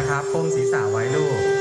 นะครับก้มศีรษะไว้ลูก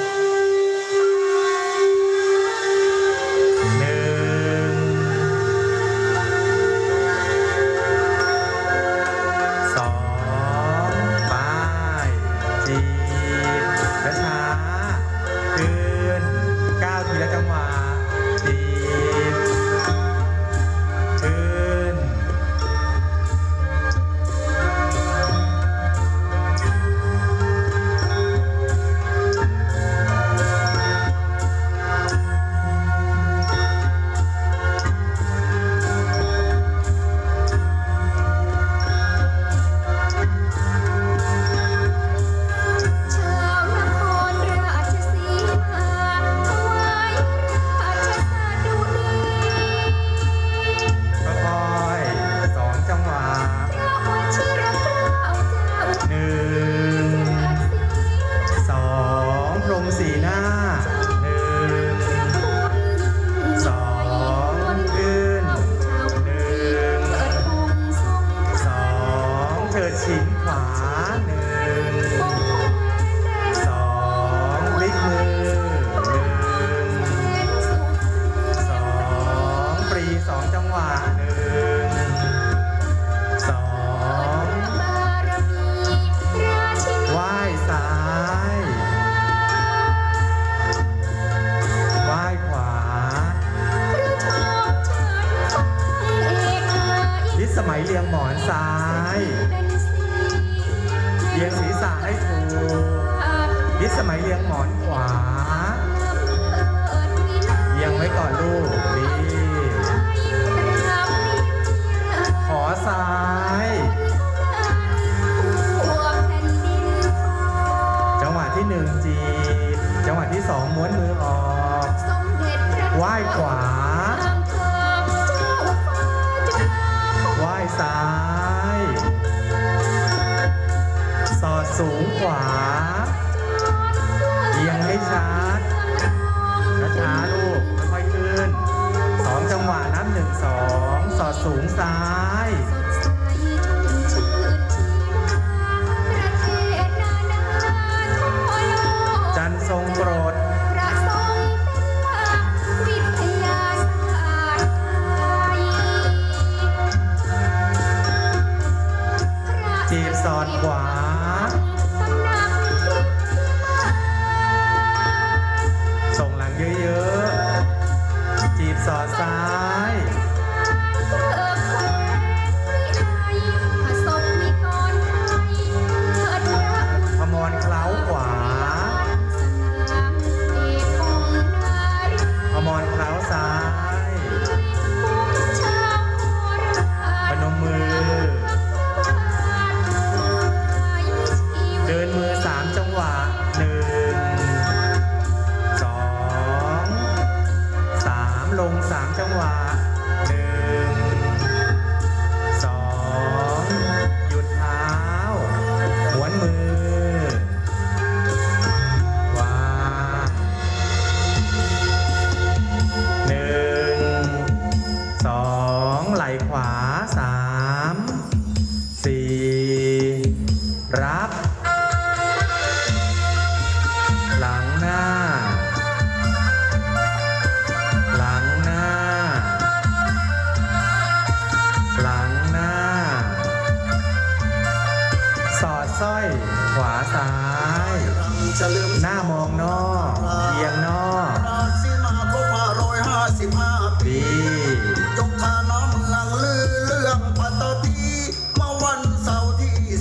Mà! right.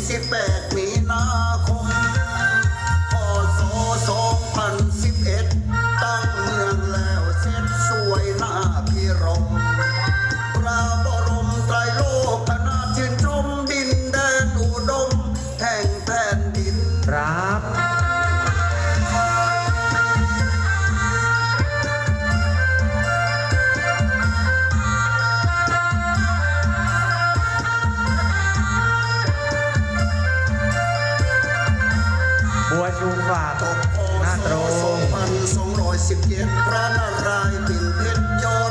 เซเปิด อยสิบเจ็ดพระนารายณ์ปิ่นเพชรยอด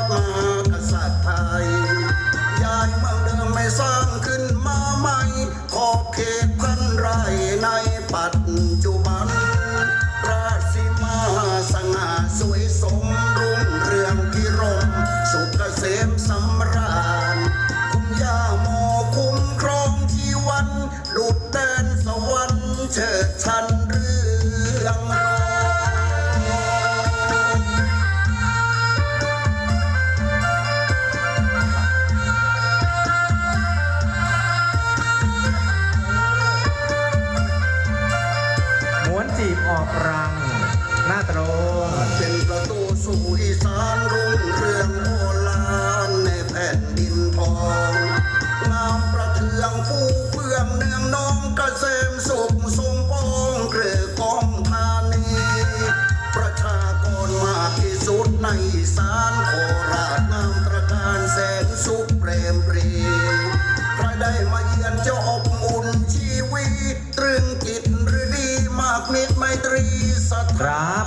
มิตรไมตรีสัตครับ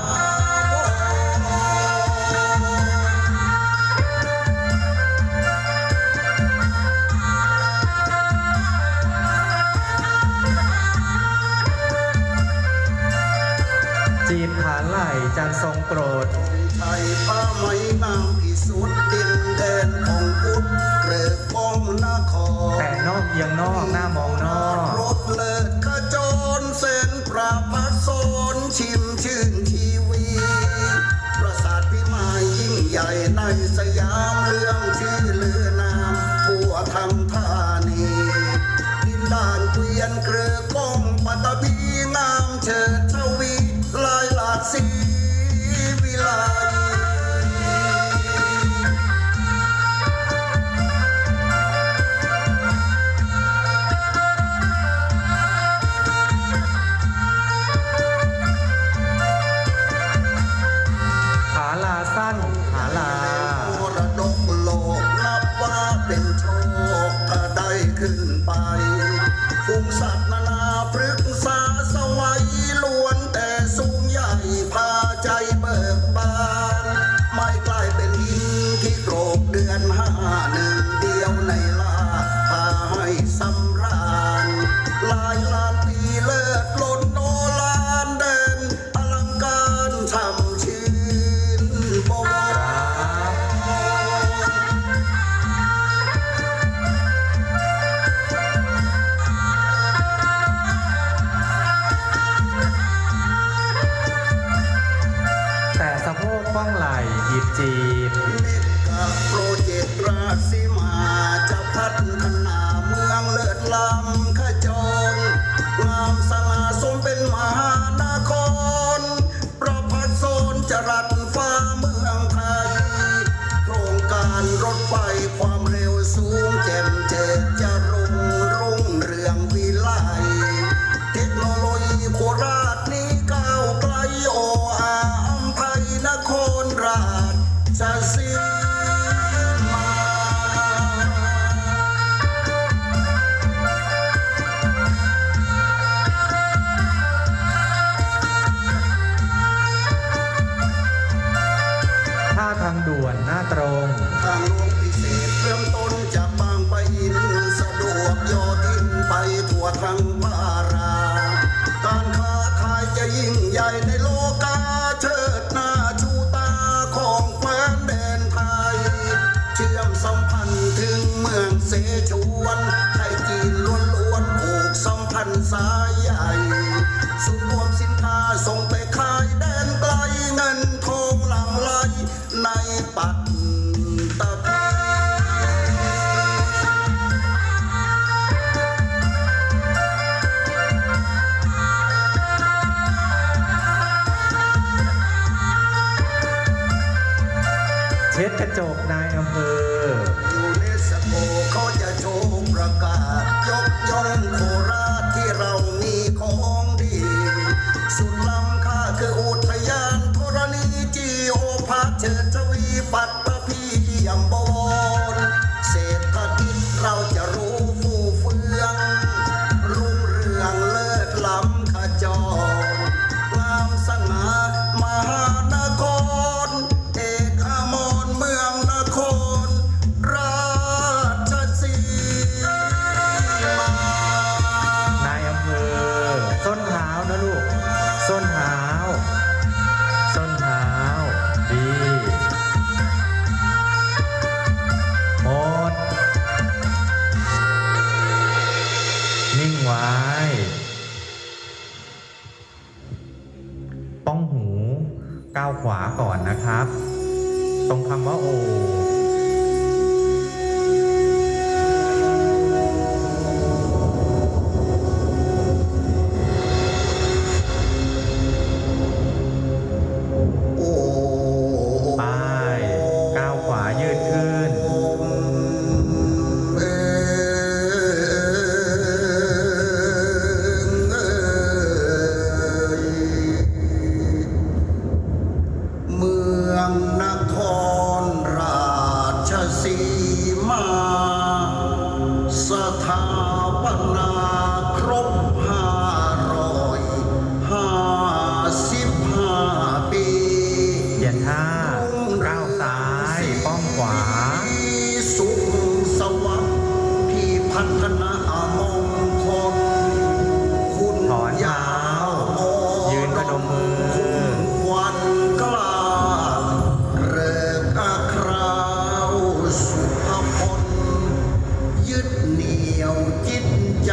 จีบผานไหลจันทรงโปรด ไทยป้าไม้นางพิสุทธิ์ดินแดนของพุทธเกรกป้อมนครแต่นอกเยียงนอกหน้ามองนอก สยามเรื่องที่ลือนามผัวทำท่านีดินดนเกวียนเกลือก้มปัตตบีงามเชิญะโพกฟ้องไหลหยิบจีบกัโปรเจกต์ราศีมาจะพัฒนาเมืองเลิศล้ำ sai sông tây ไว้ ป้องหูก้าวขวาก่อนนะครับ ตรงคำว่าโอ รังนคร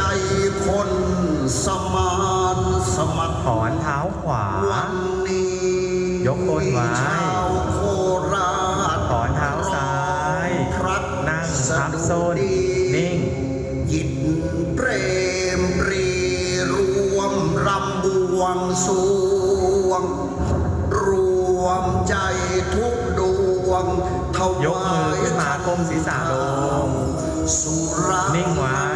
ใจคนสมานสมัครถอนเท้าขวา วันนี้ยกโคนไว้ชาวโคราชถอนเท้าซ้าย พรัดนั่งพับโซนนิ่ง ยินเปรมปรีรวมรำบวงสวง รวมใจทุกดวงเทวายกมือขึ้นมาก้มศีรษะลงนิ่งไว้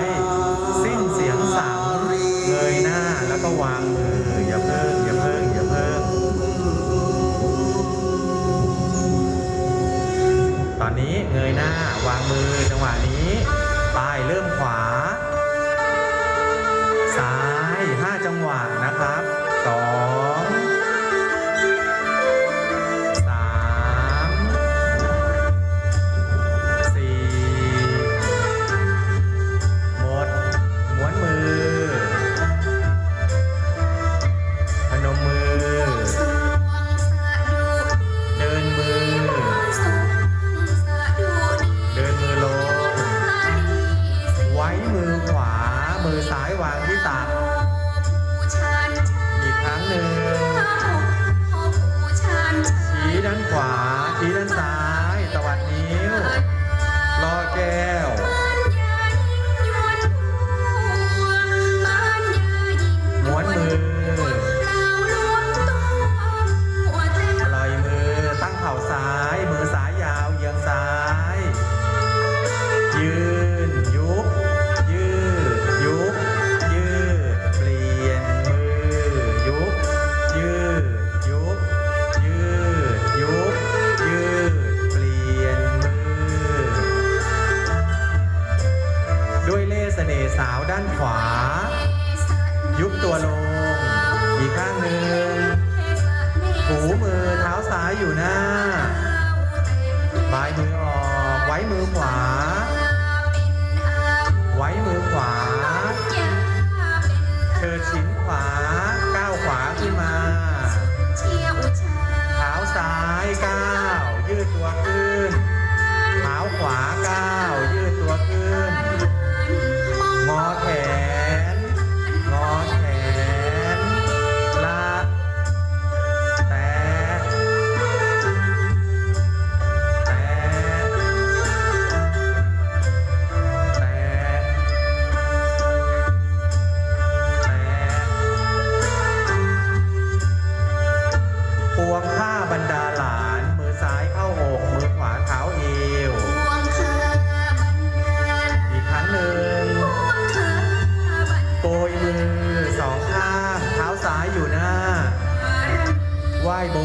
บ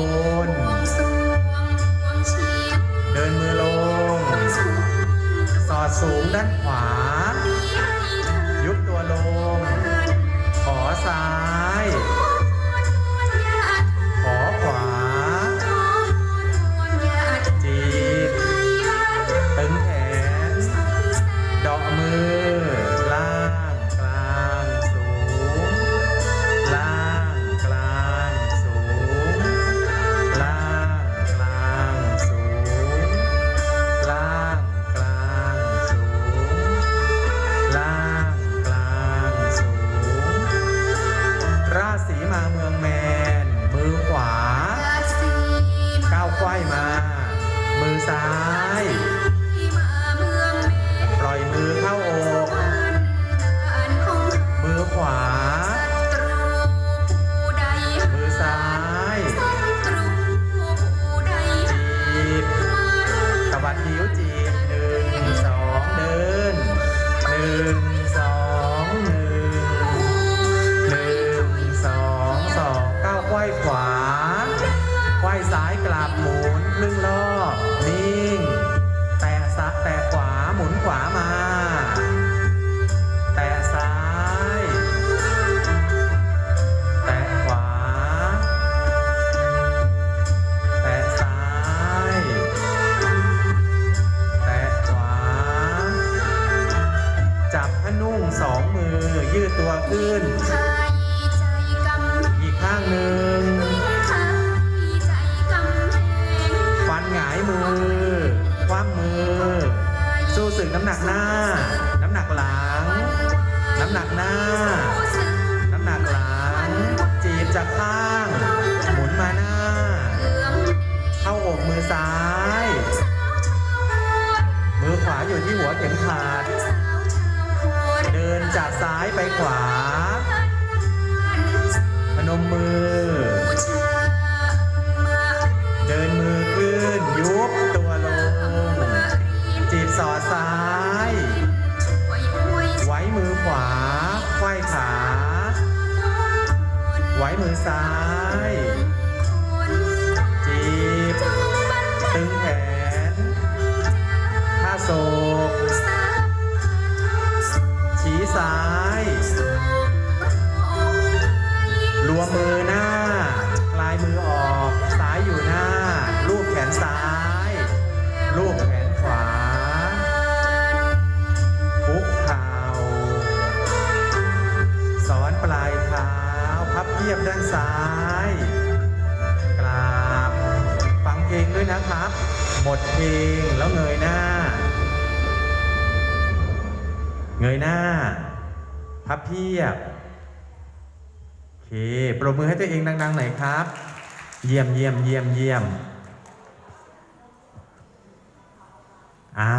น เดินมือลง สอดสูงด้านขวา ยุบตัวลง ขอซ้าย ยืดตัวขึ้นไทยใจกำอีกข้างหนึ่งไทยใจกำแพงฟันหงายมือ คว่ำมือ สู้สึกน้ำหนักหน้า น้ำหนักหลัง น้ำหนักหน้า น้ำหนักหลัง จีบจากข้าง หมุนมาหน้า เข้าอกมือซ้าย มือขวาอยู่ที่หัวเข็มขัดเดิน จากซ้ายไปขวาพนมมือ งแล้วเงยหน้า เงยหน้า พับเพียบ โอเค ปรบมือให้ตัวเองดังๆหน่อยครับ เยี่ยมเยี่ยมเยี่ยมเยี่ยมอ่า